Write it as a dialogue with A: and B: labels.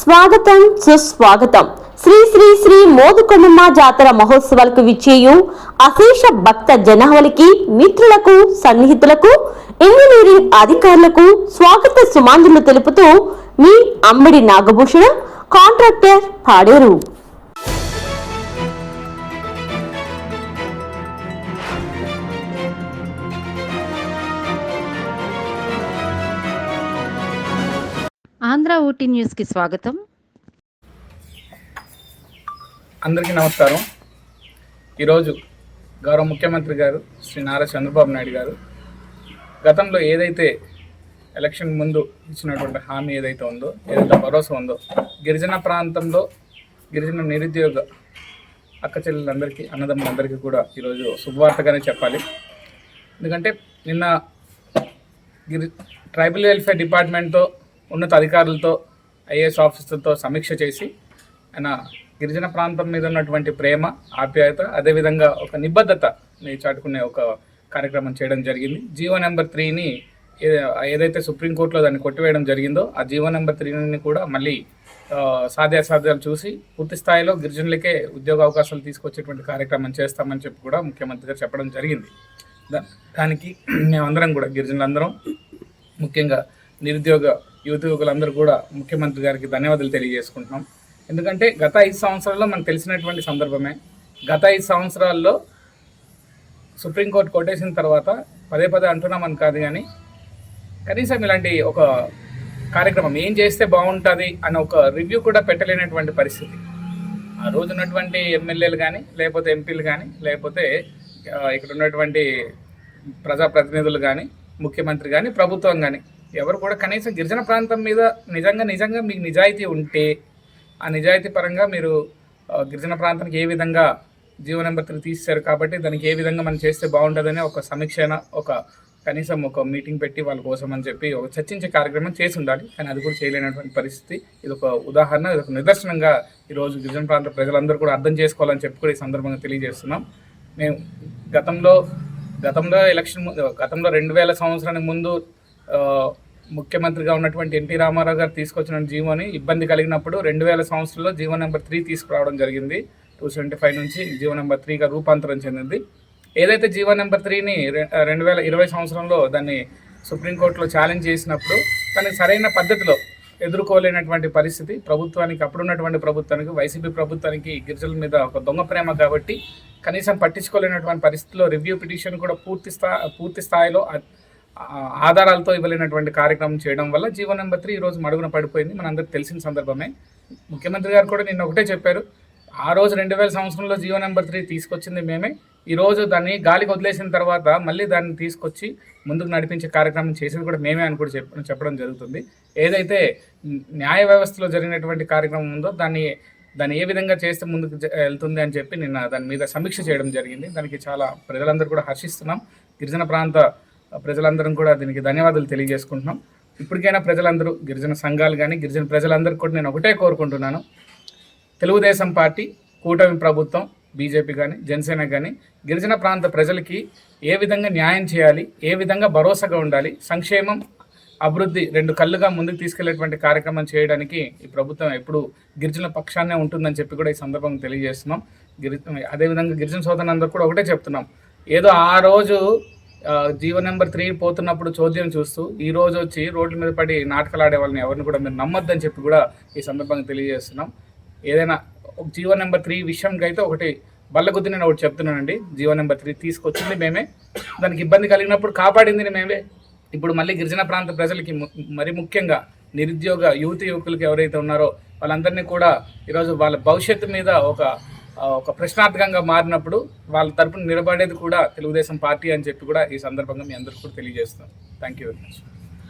A: స్వాగతం సుస్వాగతం. శ్రీ శ్రీ శ్రీ మోదుకొండమ్మ జాతర మహోత్సవాలకు విచ్చేయు అశేష భక్త జనావళికి మిత్రులకు సన్నిహితులకు ఇంజనీరింగ్ అధికారులకు స్వాగత సుమాంజులు తెలుపుతూ మీ అంబడి నాగభూషణం కాంట్రాక్టర్ పాడేరు.
B: ఆంధ్ర ఊటీ న్యూస్కి స్వాగతం.
C: అందరికీ నమస్కారం. ఈరోజు గౌరవ ముఖ్యమంత్రి గారు శ్రీ నారా చంద్రబాబు నాయుడు గారు గతంలో ఏదైతే ఎలక్షన్ ముందు ఇచ్చినటువంటి హామీ ఏదైతే ఉందో ఏదైతే భరోసా ఉందో గిరిజన ప్రాంతంలో గిరిజన నిరుద్యోగ అక్క చెల్లెలందరికీ అన్నదమ్ములందరికీ కూడా ఈరోజు శుభవార్తగానే చెప్పాలి. ఎందుకంటే నిన్న గిరి ట్రైబల్ వెల్ఫేర్ డిపార్ట్మెంట్తో ఉన్నత అధికారులతో ఐఏఎస్ ఆఫీసర్తో సమీక్ష చేసి ఆయన గిరిజన ప్రాంతం మీద ఉన్నటువంటి ప్రేమ ఆప్యాయత అదేవిధంగా ఒక నిబద్ధతని చాటుకునే ఒక కార్యక్రమం చేయడం జరిగింది. జీవో నెంబర్ త్రీని ఏదైతే సుప్రీంకోర్టులో దాన్ని కొట్టివేయడం జరిగిందో ఆ జీవో నెంబర్ త్రీని కూడా మళ్ళీ సాధ్యాసాధ్యాలు చూసి పూర్తి స్థాయిలో గిరిజనులకే ఉద్యోగ అవకాశాలు తీసుకొచ్చేటువంటి కార్యక్రమం చేస్తామని చెప్పి కూడా ముఖ్యమంత్రి గారు చెప్పడం జరిగింది. దా- దానికి మేమందరం కూడా గిరిజనులందరం ముఖ్యంగా నిరుద్యోగ యువత యువకులందరూ కూడా ముఖ్యమంత్రి గారికి ధన్యవాదాలు తెలియజేసుకుంటున్నాం. ఎందుకంటే గత ఐదు సంవత్సరాల్లో మనకు తెలిసినటువంటి సందర్భమే. గత ఐదు సంవత్సరాల్లో సుప్రీంకోర్టు కొట్టేసిన తర్వాత పదే పదే అంటున్నామని కాదు కానీ కనీసం ఇలాంటి ఒక కార్యక్రమం ఏం చేస్తే బాగుంటుంది అని ఒక రివ్యూ కూడా పెట్టలేనటువంటి పరిస్థితి. ఆ రోజు ఉన్నటువంటి ఎమ్మెల్యేలు కానీ లేకపోతే ఎంపీలు కానీ లేకపోతే ఇక్కడ ఉన్నటువంటి ప్రజాప్రతినిధులు కానీ ముఖ్యమంత్రి కానీ ప్రభుత్వం కానీ ఎవరు కూడా కనీసం గిరిజన ప్రాంతం మీద నిజంగా నిజంగా మీకు నిజాయితీ ఉంటే ఆ నిజాయితీ పరంగా మీరు గిరిజన ప్రాంతానికి ఏ విధంగా జీవో నెంబర్ త్రీ తీశారు కాబట్టి దానికి ఏ విధంగా మనం చేస్తే బాగుంటుందని ఒక సమీక్ష ఒక కనీసం ఒక మీటింగ్ పెట్టి వాళ్ళ కోసం అని చెప్పి ఒక చర్చించే కార్యక్రమం చేసి ఉండాలి. కానీ అది కూడా చేయలేనటువంటి పరిస్థితి. ఇది ఒక ఉదాహరణ ఇది ఒక నిదర్శనంగా ఈరోజు గిరిజన ప్రాంత ప్రజలందరూ కూడా అర్థం చేసుకోవాలని చెప్పి కూడా ఈ సందర్భంగా తెలియజేస్తున్నాం. మేము గతంలో గతంలో ఎలక్షన్ గతంలో రెండు వేల సంవత్సరానికి ముందు ముఖ్యమంత్రిగా ఉన్నటువంటి ఎన్టీ రామారావు గారు తీసుకొచ్చిన జీవోని ఇబ్బంది కలిగినప్పుడు రెండు వేల సంవత్సరంలో జీవో నెంబర్ త్రీ తీసుకురావడం జరిగింది. టూ సెవెంటీ ఫైవ్ నుంచి జీవో నెంబర్ త్రీగా రూపాంతరం చెందింది. ఏదైతే జీవో నెంబర్ త్రీని రెండు వేల ఇరవై సంవత్సరంలో దాన్ని సుప్రీంకోర్టులో ఛాలెంజ్ చేసినప్పుడు దానికి సరైన పద్ధతిలో ఎదుర్కోలేనటువంటి పరిస్థితి. ప్రభుత్వానికి అప్పుడున్నటువంటి ప్రభుత్వానికి వైసీపీ ప్రభుత్వానికి గిరిజనుల మీద ఒక దొంగ ప్రేమ కాబట్టి కనీసం పట్టించుకోలేనటువంటి పరిస్థితిలో రివ్యూ పిటిషన్ కూడా పూర్తి స్థా పూర్తి స్థాయిలో ఆధారాలతో ఇవ్వలేనటువంటి కార్యక్రమం చేయడం వల్ల జీవో నెంబర్ త్రీ ఈరోజు మడుగున పడిపోయింది. మనందరికి తెలిసిన సందర్భమే. ముఖ్యమంత్రి గారు కూడా నిన్న ఒకటే చెప్పారు. ఆ రోజు రెండు వేల సంవత్సరంలో జియో నెంబర్ త్రీ తీసుకొచ్చింది మేమే. ఈరోజు దాన్ని గాలికి వదిలేసిన తర్వాత మళ్ళీ దాన్ని తీసుకొచ్చి ముందుకు నడిపించే కార్యక్రమం చేసేది కూడా మేమే అని కూడా చెప్ప చెప్పడం జరుగుతుంది. ఏదైతే న్యాయ వ్యవస్థలో జరిగినటువంటి కార్యక్రమం ఉందో దాన్ని దాన్ని ఏ విధంగా చేస్తే ముందుకు వెళ్తుంది అని చెప్పి నిన్న దాని మీద సమీక్ష చేయడం జరిగింది. దానికి చాలా ప్రజలందరూ కూడా హర్షిస్తున్నాం. గిరిజన ప్రాంత ప్రజలందరం కూడా దీనికి ధన్యవాదాలు తెలియజేసుకుంటున్నాం. ఇప్పటికైనా ప్రజలందరూ గిరిజన సంఘాలు కానీ గిరిజన ప్రజలందరూ కూడా నేను ఒకటే కోరుకుంటున్నాను. తెలుగుదేశం పార్టీ కూటమి ప్రభుత్వం బీజేపీ కానీ జనసేన కానీ గిరిజన ప్రాంత ప్రజలకి ఏ విధంగా న్యాయం చేయాలి ఏ విధంగా భరోసాగా ఉండాలి సంక్షేమం అభివృద్ధి రెండు కళ్ళుగా ముందుకు తీసుకెళ్ళేటువంటి కార్యక్రమం చేయడానికి ఈ ప్రభుత్వం ఎప్పుడు గిరిజన పక్షాన్నే ఉంటుందని చెప్పి కూడా ఈ సందర్భంగా తెలియజేస్తున్నాం. గిరి అదేవిధంగా గిరిజన సోదరులందరూ కూడా ఒకటే చెప్తున్నాం. ఏదో ఆ రోజు జీవో నెంబర్ త్రీ పోతున్నప్పుడు చోద్యం చూస్తూ ఈ రోజు వచ్చి రోడ్ల మీద పడి నాటకాలు ఆడే వాళ్ళని ఎవరిని కూడా మీరు నమ్మొద్దని చెప్పి కూడా ఈ సందర్భంగా తెలియజేస్తున్నాం. ఏదైనా జీవో నెంబర్ త్రీ విషయంకి అయితే ఒకటి బల్లగుద్ది నేను ఒకటి చెప్తున్నానండి. జీవో నెంబర్ త్రీ తీసుకొచ్చింది మేమే. దానికి ఇబ్బంది కలిగినప్పుడు కాపాడింది మేమే. ఇప్పుడు మళ్ళీ గిరిజన ప్రాంత ప్రజలకి మరి ముఖ్యంగా నిరుద్యోగ యువతి యువకులకి ఎవరైతే ఉన్నారో వాళ్ళందరినీ కూడా ఈరోజు వాళ్ళ భవిష్యత్తు మీద ఒక ఒక ప్రశ్నార్థకంగా మారినప్పుడు వాళ్ళ తరపున నిలబడేది కూడా తెలుగుదేశం పార్టీ అని చెప్పి కూడా ఈ సందర్భంగా మీ అందరికీ కూడా తెలియజేస్తున్నాం. Thank you very much